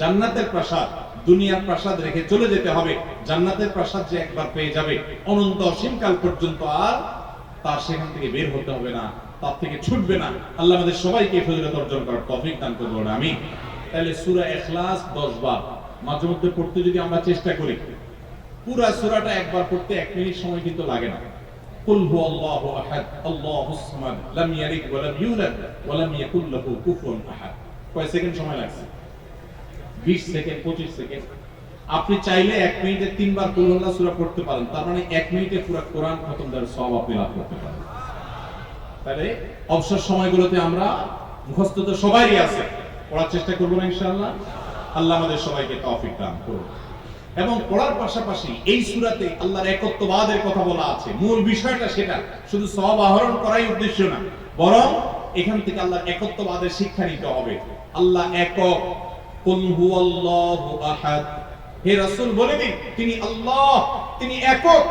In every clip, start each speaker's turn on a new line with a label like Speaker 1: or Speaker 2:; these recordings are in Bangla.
Speaker 1: জান্নাতের প্রাসাদ দুনিয়ার প্রাসাদ রেখে চলে যেতে হবে জান্নাতের প্রাসাদ যে একবার পেয়ে যাবে অনন্ত অসীমকাল পর্যন্ত আর তার সেখান থেকে বের হতে হবে না তার থেকে ছুটবে না আল্লাহ আমাদের সবাইকে ফজিলত অর্জন করার তৌফিক দান করবো আমি তাহলে সূরা ইখলাস 10 বার মাঝে মধ্যে পড়তে যদি আমরা চেষ্টা করি পুরা সূরাটা একবার পড়তে এক মিনিট সময় কিন্তু লাগে না قل هو الله احد الله الصمد لم يلد ولم يولد ولم يكن له كفوا احد কয় সেকেন্ড সময় লাগছে 20 সেকেন্ড 25 সেকেন্ড। আপনি চাইলে এক মিনিটে তিনবার কুলহুল্লাহ সূরা পড়তে পারেন। তার মানে এক মিনিটে পুরো কোরআন খতম দেওয়ার সব আপনি লাভ করতে পারেন। তাহলে অবসর সময়গুলোতে আমরা মুখস্থ তো সবারই আছে। পড়ার চেষ্টা করব না ইনশাআল্লাহ। আল্লাহ আমাদের সবাইকে তৌফিক দান করুন এবং পড়ার পাশাপাশি এই সূরাতে আল্লাহর একত্ববাদের কথা বলা আছে। মূল বিষয়টা সেটা, শুধু সব আহরণ করাই উদ্দেশ্য না। বরং এখান থেকে আল্লাহর একত্ববাদের শিক্ষা নিতে হবে। আল্লাহ একক কুল হুয়াল্লাহু আহাদ। হে রাসূল, বলে দিন, তিনি আল্লাহ, তিনি একক।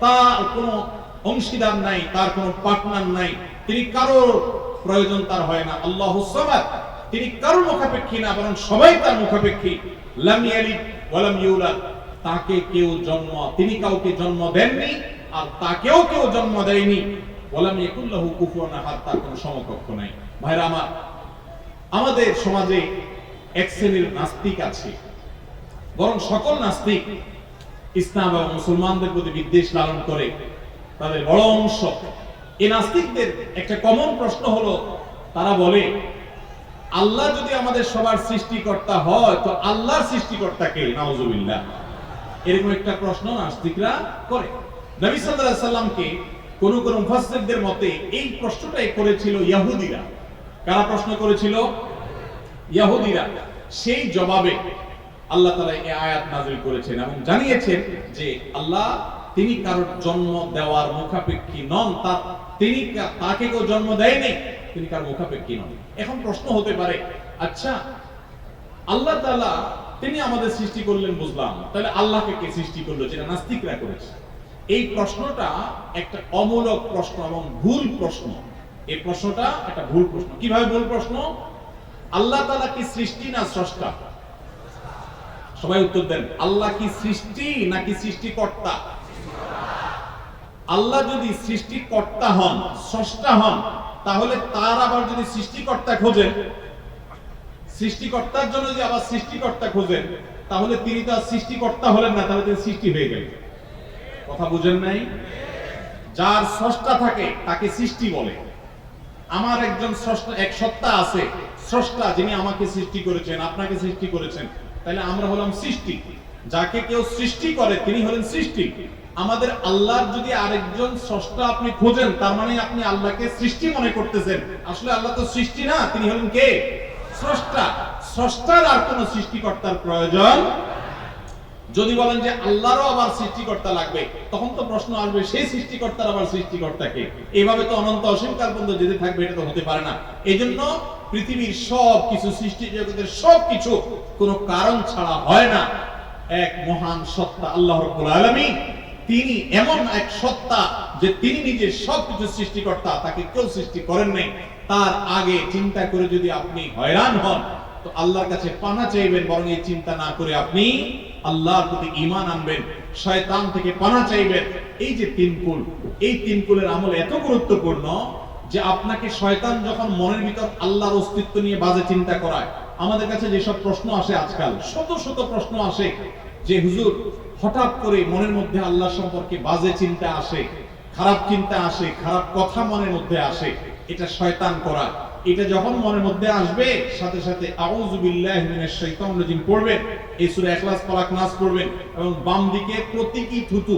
Speaker 1: তার কোনো অংশীদার নাই, তার কোনো পার্টনার নাই। তিনি কারোর প্রয়োজন তার হয় না। সামাদ। তিনি কারোর মুখাপেক্ষী না, বরং সবাই তার মুখাপেক্ষী। লাম ইয়ালিদ ওয়া লাম ইউলাদ। তাকে কেউ জন্ম, তিনি কাউকে জন্ম দেননি, আর তাকেও কেউ জন্ম দেয়নি। ওয়ালাম ইয়াকুল্লাহু কুফুয়ান আহাদ, তার কোনো সমকক্ষ নাই। ভাইরা আমার, আমাদের সমাজে এক শ্রেণির নাস্তিক আছে। বরং সকল নাস্তিক ইসলাম এবং মুসলমানদের প্রতি বিদ্বেষ লালন করে। তাদের বড় অংশ। এই নাস্তিকদের একটা কমন প্রশ্ন হলো, তারা বলে, আল্লাহ যদি আমাদের সবার সৃষ্টিকর্তা হয়, তো আল্লাহর সৃষ্টিকর্তা কে? নাউজুবিল্লাহ। এরকম একটা প্রশ্ন নাস্তিকরা করে। নবী সাল্লাল্লাহু আলাইহি সাল্লামকে কোন কোন মুফাসসিরদের মতে এই প্রশ্নটাই করেছিল ইহুদিরা কারা প্রশ্ন করেছিল? ইহুদিরা সেই জবাবে আল্লাহ তাআলা এই আয়াত নাযিল করেছেন এবং জানিয়েছেন যে আল্লাহ তিনি কারোর জন্ম দেওয়ার মুখাপেক্ষী নন, তার তিনি তাকে কেউ জন্ম দেয়নি তিনি কারোর মুখাপেক্ষী নন। এখন প্রশ্ন হতে পারে আচ্ছা আল্লাহ তাআলা তিনি আমাদের সৃষ্টি করলেন বুঝলাম, তাহলে আল্লাহকে কে সৃষ্টি করল যেটা নাস্তিকরা করেছে? এই প্রশ্নটা একটা অমূলক প্রশ্ন এবং ভুল প্রশ্ন। এই প্রশ্নটা একটা ভুল প্রশ্ন। কীভাবে ভুল প্রশ্ন? আল্লাহ তাআলা কি সৃষ্টি না স্রষ্টা? সবাই উত্তর দেন, আল্লাহ কি সৃষ্টি নাকি সৃষ্টিকর্তা? আল্লাহ যদি সৃষ্টিকর্তা হন, স্রষ্টা হন, তাহলে তার আবার যদি সৃষ্টিকর্তা খোঁজেন, সৃষ্টিকর্তার জন্য যদি আবার সৃষ্টিকর্তা খোঁজেন, তাহলে তিনি তো আর সৃষ্টিকর্তা হলেন না, তাহলে তিনি সৃষ্টি হয়ে গেলেন। কথা বুঝেন নাই? যার স্রষ্টা থাকে, তাকে সৃষ্টি বলে। আমার একজন স্রষ্টা, এক সত্তা আছে। স্রষ্টা যিনি আমাকে সৃষ্টি করেছেন, আপনাকে সৃষ্টি করেছেন। তাহলে আমরা হলাম সৃষ্টি। যাকে কেউ সৃষ্টি করে, তিনি হলেন সৃষ্টি। আমাদের আল্লাহর যদি আরেকজন স্রষ্টা আপনি খোঁজেন, তার মানে আপনি আল্লাহকে সৃষ্টি মনে করতেছেন। আসলে আল্লাহ তো সৃষ্টি না, তিনি হলেন কে? স্রষ্টা। স্রষ্টার আর কোন সৃষ্টিকর্তার প্রয়োজন যদি বলেন যে আল্লাহরও আবার সৃষ্টিকর্তা লাগবে, তখন তো প্রশ্ন আসবে, সেই সৃষ্টিকর্তার আবার সৃষ্টিকর্তাকে এইভাবে তো অনন্ত অসীমকাল পর্যন্ত যেতে থাকবে, এটা তো হতে পারে না। এই জন্য পৃথিবীর সব কিছু সৃষ্টি জগতের সব কিছু কোনো কারণ ছাড়া হয় না। এক মহান সত্তা, আল্লাহ রব্বুল আলামিন, তিনি এমন এক সত্তা যে তিনি নিজে সবকিছু সৃষ্টিকর্তা, তাকে কেউ সৃষ্টি করেন নাই। তার আগে চিন্তা করে যদি আপনি হয়রান হন তো আল্লাহর কাছে পানা চাইবেন, বরং এই চিন্তা না করে আপনি আল্লাহর প্রতি ঈমান আনবেন, শয়তান থেকে পানা চাইবেন। এই যে তিন কুল, এই তিন কুলের আমল এত গুরুত্বপূর্ণ যে আপনাকে শয়তান যখন মনের ভিতর আল্লাহর অস্তিত্ব নিয়ে বাজে চিন্তা করায়, আমাদের কাছে যেসব প্রশ্ন আসে আজকাল, শত শত প্রশ্ন আসে, যে হুজুর, হঠাৎ করে মনের মধ্যে আল্লাহ সম্পর্কে বাজে চিন্তা আসে, খারাপ চিন্তা আসে, খারাপ কথা মনের মধ্যে আসে, এটা শয়তান করা এটা যখন মনের মধ্যে আসবে, সাথে সাথে পড়বেন এই সূরা ইখলাস ফালাক নাস পড়বেন এবং বাম দিকে প্রতীকী থুতু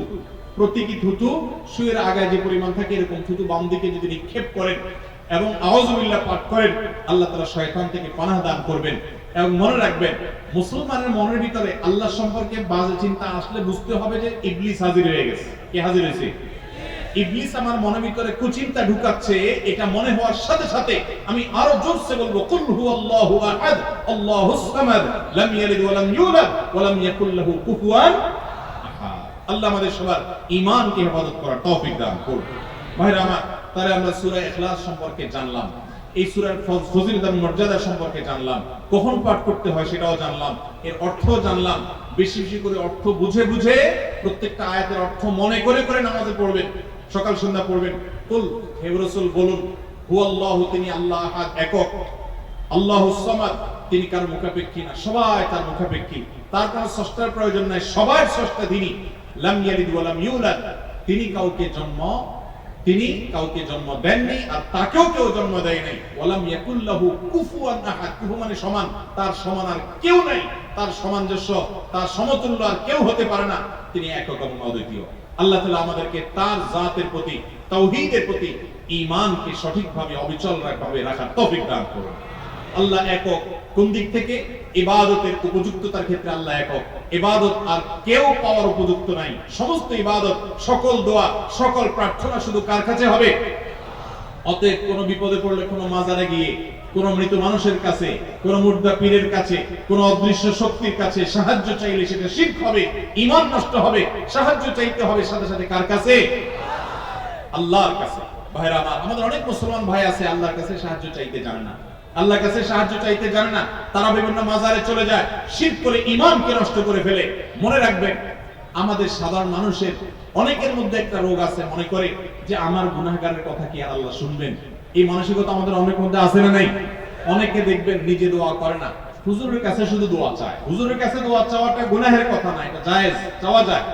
Speaker 1: প্রতীকী থুতু, শুয়ের আগায় যে পরিমাণ থাকে এরকম থুতু বাম দিকে যদি নিক্ষেপ করেন এবং বিল্লাহ পাঠ করেন, আল্লাহ তাআলা শয়তান থেকে পানাহ দান করবেন। এবং মনে রাখবেন, মুসলমানের মনের ভিতরে আল্লাহ সম্পর্কে বাজে চিন্তা আসলে বুঝতে হবে যে ইবলিস হাজির হয়ে গেছে। কে হাজির হয়েছে? ইবলিস আমার মনের ভিতরে কুচিন্তা ঢুকাচ্ছে, এটা মনে হওয়ার সাথে সাথে আমি আরও জোরসে বলব, কুল হুয়াল্লাহু আহাদ আল্লাহুস সামাদ, লাম ইয়ালিদ ওয়া লাম ইউলাদ ওয়া লাম ইয়াকুল লাহু কুফুয়ান আল্লাহ আমাদের সবার ঈমানকে হেফাজত করার তৌফিক দান করুন। ভাইরা আমার, তাহলে আমরা সূরা ইখলাস সম্পর্কে জানলাম, এই সুরার ফজ- ফজিলত এবং মর্যাদা সম্পর্কে জানলাম, কখন পাঠ করতে হয় সেটাও জানলাম, এর অর্থ জানলাম, বেশি বেশি করে অর্থ বুঝে বুঝে প্রত্যেকটা আয়াতের অর্থ মনে করে করে নামাজে পড়বেন। সকাল সন্ধ্যা পড়বেন। কুল, হে রাসূল, বলুন, হুয়াল্লাহু তিনি আল্লাহ আহাদ একক? আল্লাহ সামাদ, তিনি কার মুখাপেক্ষী না? সবাই তার মুখাপেক্ষী। তার কোনো স্রষ্টার প্রয়োজন নাই, সবার স্রষ্টা তিনি। লাম ইয়ালিদ ওয়া লাম ইউলাদ, তিনি কাউকে জন্ম, তিনি কাউকে জন্ম দেননি আর তাকেও কেউ জন্ম দেয় নাই। ওয়ালাম ইয়াকুল্লাহু কুফুয়ান আহাদ, কুফু মানে সমান। তার সমান আর কেউ নাই। তার সামঞ্জস্য, তার সমতুল্য আর কেউ হতে পারে না। তিনি একক এবং অদ্বিতীয়। আল্লাহ তাআলা আমাদেরকে তার জাতের প্রতি, তাওহীদের প্রতি ঈমানকে সঠিকভাবে অবিচল ভাবে রাখার তৌফিক দান করুন। আল্লাহ একক কোন দিক থেকে? ইবাদতের উপযুক্ততার ক্ষেত্রে আল্লাহ একক। ইবাদত আর কেউ পাওয়ার উপযুক্ত নাই। সমস্ত ইবাদত, সকল দোয়া, সকল প্রার্থনা শুধু কার কাছে হবে? অতএব কোনো বিপদে পড়লে কোনো মাজারে গিয়ে কোনো মৃত মানুষের কাছে, কোনো মুর্দা পীরের কাছে, কোনো অদৃশ্য শক্তির কাছে সাহায্য চাইলে সেটা শিখ হবে ইমান নষ্ট হবে, সাহায্য চাইতে হবে সাথে সাথে কার কাছে? আল্লাহর কাছে। ভাইরা আমাদের অনেক মুসলমান ভাই আছে, আল্লাহর কাছে সাহায্য চাইতে জানে না। আল্লাহর কাছে সাহায্য চাইতে জানে না। তারা বিভিন্ন মাজারে চলে যায় শির করে ইমানকে নষ্ট করে ফেলে। মনে রাখবেন, আমাদের সাধারণ মানুষের অনেকের মধ্যে একটা রোগ আছে, মনে করে যে আমার গুনাহগারের কথা কি আল্লাহ শুনবেন? এই মানসিকতা আমাদের অনেক মধ্যে আছে না নাই? অনেকে দেখবেন নিজে দোয়া করে না। হুজুরের কাছে শুধু দোয়া চায়। হুজুরের কাছে দোয়া চাওয়াটা গুনাহের কথা না, এটা জায়েজ, চাওয়া যায়।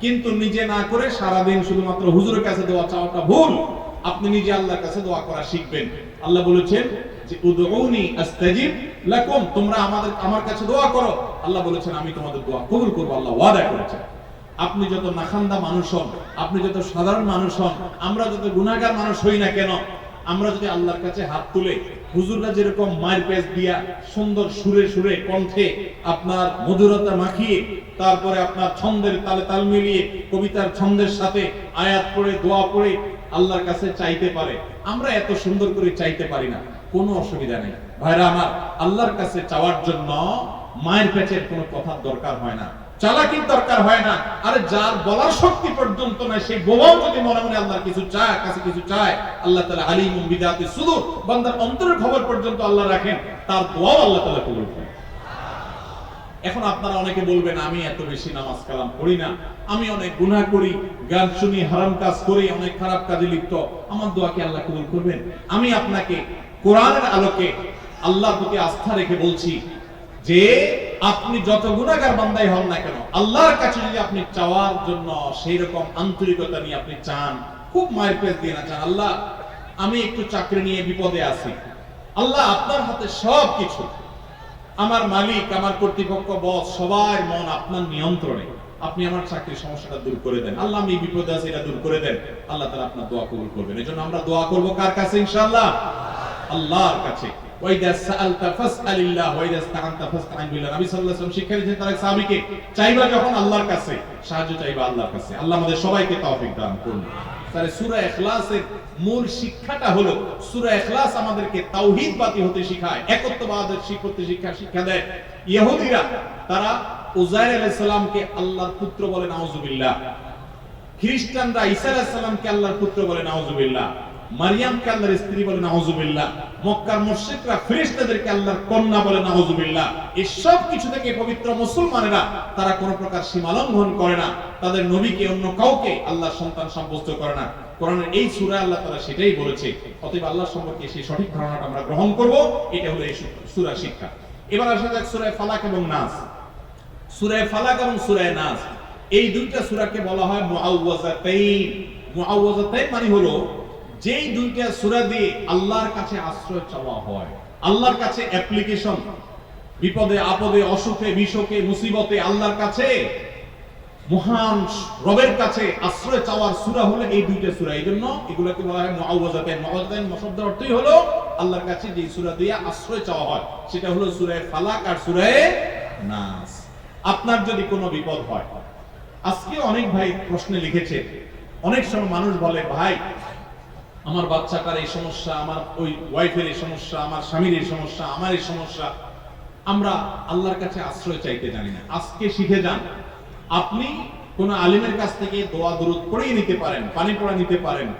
Speaker 1: কিন্তু নিজে না করে সারাদিন শুধুমাত্র হুজুরের কাছে দোয়া চাওয়াটা ভুল। আপনি নিজে আল্লাহর কাছে দোয়া করা শিখবেন। আল্লাহ বলেছেন যে, উদউনি আস্তাজিব লাকুম। তোমরা আমাদের, আমার কাছে দোয়া করো। আল্লাহ বলেছেন, আমি তোমাদের দোয়া কবুল করব। আল্লাহ ওয়াদা করেছেন। আপনি যত নাখান্দা মানুষ হন, আপনি যত সাধারণ মানুষ হন, আমরা যত গুনাহগার মানুষ হই না কেন আমরা যদি আল্লাহর কাছে হাত তুলে হুজুররা যেরকম মায়ের পেজ দিয়া সুন্দর সুরে সুরে কণ্ঠে আপনার মধুরতা মাখিয়ে, তারপরে আপনার ছন্দের তালে তাল মিলিয়ে, কবিতার ছন্দের সাথে আয়াত পড়ে, দোয়া পড়ে, আল্লাহর কাছে চাইতে পারে। আমরা এত সুন্দর করে চাইতে পারি না। কোনো অসুবিধা নেই। ভাইরা আমার, আল্লাহর কাছে চাওয়ার জন্য মায়ের পেঁচের কোনো কথার দরকার হয় না। চালাকির দরকার হয় না। আরে যার বলার শক্তি পর্যন্ত নাই সেই বোবাও যদি মনে মনে আল্লাহর কিছু চায়, কাছে কিছু চায়, আল্লাহ তাআলা আলিমুম বিদাতি সুদূর। বান্দার অন্তরের খবর পর্যন্ত আল্লাহ রাখেন, তার দোয়াও আল্লাহ তাআলা কবুল এখন আপনারা অনেকে বলবেন, আমি এত বেশি নামাজ কালাম পড়ি না। আমি অনেক গুনাহ করি, গান শুনি, হারাম কাজ করি, অনেক খারাপ কাজে লিপ্ত। আমার দোয়াকে আল্লাহ কবুল করবেন? আমি আপনাকে কোরআনের আলোকে আল্লাহর প্রতি আস্থা রেখে বলছি, যে আপনি যত গুনাহগার বান্দাই হন না কেন, আল্লাহর কাছে যদি আপনি চাওয়ার জন্য সেই রকম আন্তরিকতা নিয়ে আপনি চান, খুব মায়ের পেজ দিয়ে না চান, আল্লাহ, আমি একটু চাকরি নিয়ে বিপদে আছি। আল্লাহ আপনার হাতে সব কিছু। আমার মালিক, আমার কর্তৃপক্ষ, বস, সবার মন আপনার নিয়ন্ত্রণে। আপনি আমার চাকরির সমস্যাটা দূর করে দেন। আল্লাহ, আমি বিপদে আছি, এটা দূর করে দেন। আল্লাহ তাআলা আপনার দোয়া কবুল করবেন। এই জন্য আমরা দোয়া করব কার কাছে, ইনশাআল্লাহ? আল্লাহর কাছে। শিক্ষা মূল শিক্ষাটা হলো আমাদেরকে হতে শিক্ষতে শিক্ষা শিক্ষা দেয়। ইহুদিরা, তারা উজাইর আলাইহিস আল্লাহর পুত্র বলে, নাউজুবিল্লাহ। খ্রিস্টানরা ঈসা আলাইহিস আল্লাহর পুত্র বলে, নাউজুবিল্লাহ। মারিয়ামকে আল্লাহর স্ত্রী বলে নাউজুবিল্লাহ। মক্কার মুশরিকরা, ফেরেশতাদেরকে আল্লাহর কন্যা বলে নাউজুবিল্লাহ। এই সব কিছু থেকে পবিত্র মুসলমানেরা, তারা কোনো প্রকার সীমা করে না। তাদের নবীকে অন্য কাউকে আল্লাহর সন্তান সাব্যস্ত করে না। কোরআনের এই সূরা আল্লাহ তাআলা সেটাই বলেছে। অতএব আল্লাহ সম্পর্কে সেই সঠিক ধারণাটা আমরা গ্রহণ করব। এটা হলো এই সূরা শিক্ষা। এবার আসা যাক সূরা ফালাক এবং নাস। সূরা ফালাক এবং সূরা নাস। এই দুইটা সূরাকে বলা হয় মুআউযাতাইন মুআউযাতাইন মানে হলো যেই দুইটা সূরা দিয়ে আল্লাহর কাছে আশ্রয় চাওয়া হয়, আল্লাহর কাছে অ্যাপ্লিকেশন বিপদে, আপদে, অসুখে বিসুখে মুসিবতে আল্লাহর কাছে, মহান রবের কাছে আশ্রয় চাওয়ার সূরা হলো এই দুইটা সূরা। এই জন্য এগুলোকে বলা হয় মুআউযাতাইন মুআউযাতাইন শব্দের অর্থই হলো আল্লাহর কাছে যে সূরা দিয়ে আশ্রয় চাওয়া হয়, সেটা হলো সূরা ফালাক আর সূরা নাস। আপনার যদি কোনো বিপদ হয়, আজকে অনেক ভাই প্রশ্নে লিখেছে, অনেক সময় মানুষ বলে, ভাই আমার বাচ্চাটার এই সমস্যা, আমার ওই ওয়াইফের এই সমস্যা, আমার স্বামীর এই সমস্যা, আমার এই সমস্যা, আমরা আল্লাহর কাছে আশ্রয় চাইতে জানি না। আজকে শিখে যান, আপনি কোন আলিমের কাছ থেকে দোয়া দূরত পড়িয়ে নিতে পারেন, পানি পড়া নিতে পারেন।